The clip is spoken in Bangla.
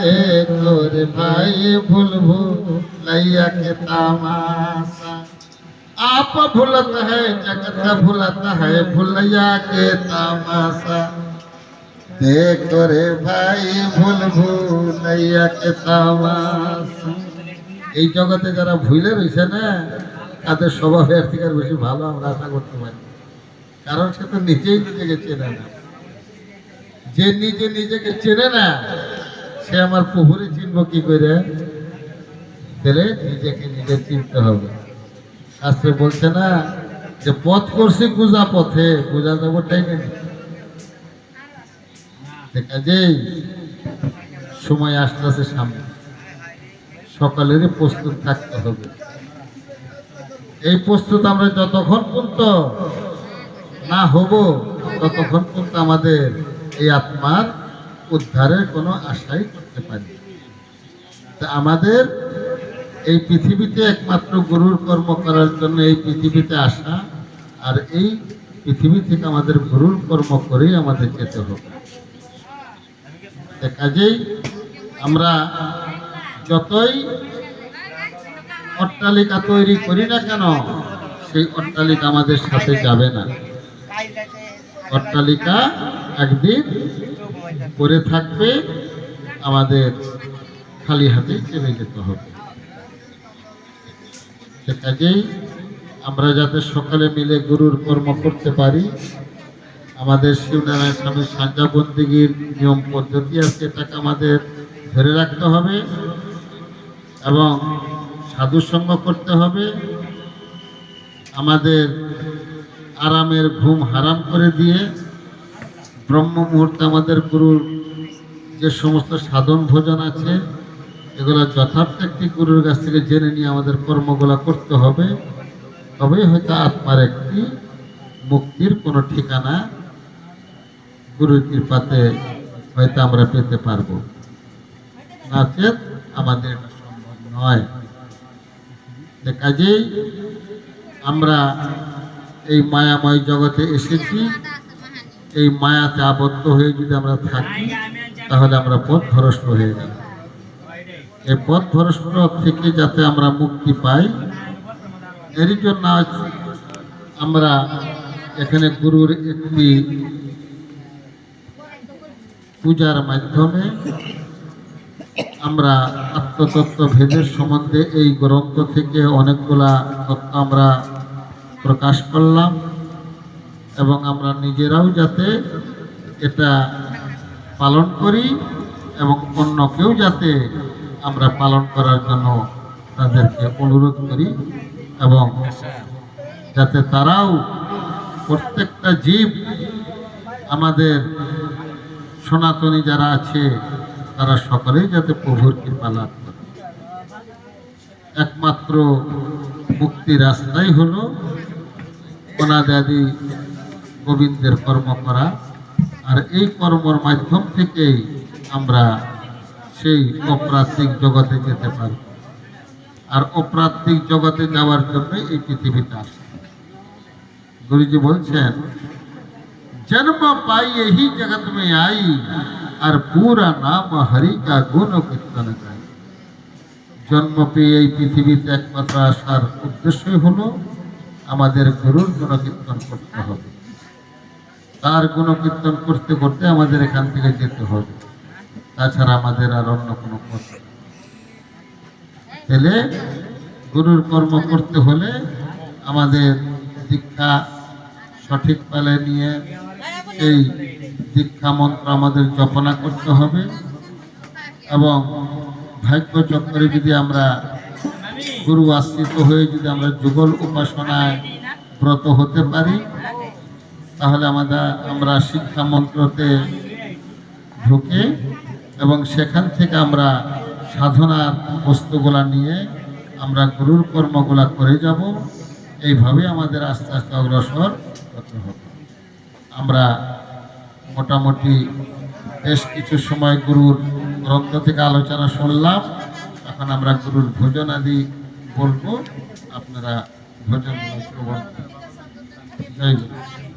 देखो रे भाई भूल भूलैया के तमाशा आप भूलत है जगत भूलत है भूलैया के तमाशा देखो रे ভাই ভুল ভুলাইয়া কে তামাশা এই জগতে যারা ভুলে রয়েছে না তাদের স্বভাবের থেকে আর বেশি ভালো আমরা আশা করতে পারি কারণ সে তো নিজেই নিজেকে চেনে না যে নিজে নিজেকে চেনে না সে আমার প্রভুরে চিনব কি করে? তাহলে নিজেকে নিজে চিনতে হবে। শাস্ত্রে বলছে না যে, পথ করছি গুজা পথে গুজা যাবোটাই না কাজেই সময় আসতেছে সামনে। সকালেরই প্রস্তুত থাকতে হবে। এই প্রস্তুত আমরা যতক্ষণ পর্যন্ত না হব, ততক্ষণ পর্যন্ত আমাদের এই আত্মার উদ্ধারের কোনো আশাই করতে পারি আমাদের এই পৃথিবীতে একমাত্র গুরুর কর্ম করার জন্য এই পৃথিবীতে আসা আর এই পৃথিবী থেকে আমাদের গুরুর কর্ম করেই আমাদের যেতে হবে। কাজেই আমরা যতই অট্টালিকা তৈরি করি না কেন, সেই অট্টালিকা আমাদের সাথে যাবে না। অট্টালিকা একদিন করে থাকবে, আমাদের খালি হাতে চেপে যেতে হবে। কাজেই আমরা যাতে সকালে মিলে গুরুর কর্ম করতে পারি, আমাদের শিবনারায়ণ স্বামীর সাঞ্জাবন্দিগির নিয়ম পদ্ধতি আছে এটাকে আমাদের ধরে রাখতে হবে এবং সাধুসঙ্গ করতে হবে। আমাদের আরামের ঘুম হারাম করে দিয়ে ব্রহ্ম মুহূর্তে আমাদের গুরুর যে সমস্ত সাধন ভোজন আছে, এগুলো যথার্থ একটি গুরুর কাছ থেকে জেনে নিয়ে আমাদের কর্মগুলো করতে হবে। তবেই হয়তো আত্মার একটি মুক্তির কোনো ঠিকানা গুরুর কৃপাতে হয়তো আমরা পেতে পারব। নাচেত আমাদের সম্ভব নয়। কাজেই আমরা এই মায়াময় জগতে এসেছি এই মায়াতে আবদ্ধ হয়ে যদি আমরা থাকি, তাহলে আমরা পথ ভরস্ত হয়ে যাব এই পথ ভরস্ত থেকে যাতে আমরা মুক্তি পাই, এরই জন্য আজ আমরা এখানে গুরুর একটি পূজার মাধ্যমে আমরা আত্মতত্ত্ব ভেদের সম্বন্ধে এই গ্রন্থ থেকে অনেকগুলা তত্ত্ব আমরা প্রকাশ করলাম। এবং আমরা নিজেরাও যাতে এটা পালন করি এবং অন্যকেও যাতে আমরা পালন করার জন্য তাদেরকে অনুরোধ করি এবং যাতে তারাও প্রত্যেকটা জীব আমাদের সনাতনী যারা আছে, তারা সকলেই যাতে প্রভুর কৃপা লাভ করে। একমাত্র মুক্তি রাস্তাই হলো অনাদাদি গোবিন্দের কর্ম করা। আর এই কর্মর মাধ্যম থেকেই আমরা সেই অপ্রাত্মিক জগতে যেতে পারি। আর অপ্রাত্মিক জগতে যাওয়ার জন্য এই পৃথিবীতে আসে। গুরুজি বলছেন, জন্ম পাই এই জগৎ মে আই, আর পুরা নাম হরি কা গুণ কীর্তন গাই। জন্ম পেয়ে এই পৃথিবীতে একমাত্র আসার উদ্দেশ্যই হলো আমাদের গুরুর গুণ কীর্তন করতে হবে। তার গুণকীর্তন করতে করতে আমাদের এখান থেকে যেতে হবে। তাছাড়া আমাদের আর অন্য কোনো তাহলে গুরুর কর্ম করতে হলে আমাদের দীক্ষা সঠিক পালে নিয়ে এই দীক্ষা মন্ত্র আমাদের জপনা করতে হবে এবং ভাগ্য চক্রে যদি আমরা গুরু আশ্রিত হয়ে যদি আমরা যুগল উপাসনায় ব্রত হতে পারি তাহলে আমাদের, আমরা শিক্ষা মন্ত্রতে ঢুকে এবং সেখান থেকে আমরা সাধনার বস্তুগুলা নিয়ে আমরা গুরুর কর্মগুলা করে যাব। এইভাবে আমাদের আস্তে আস্তে অগ্রসর হতে হবে। আমরা মোটামুটি বেশ কিছু সময় গুরুর গ্রন্থ থেকে আলোচনা শুনলাম। এখন আমরা গুরুর ভোজন আদি বলব। আপনারা ভোজন জয় গুরু।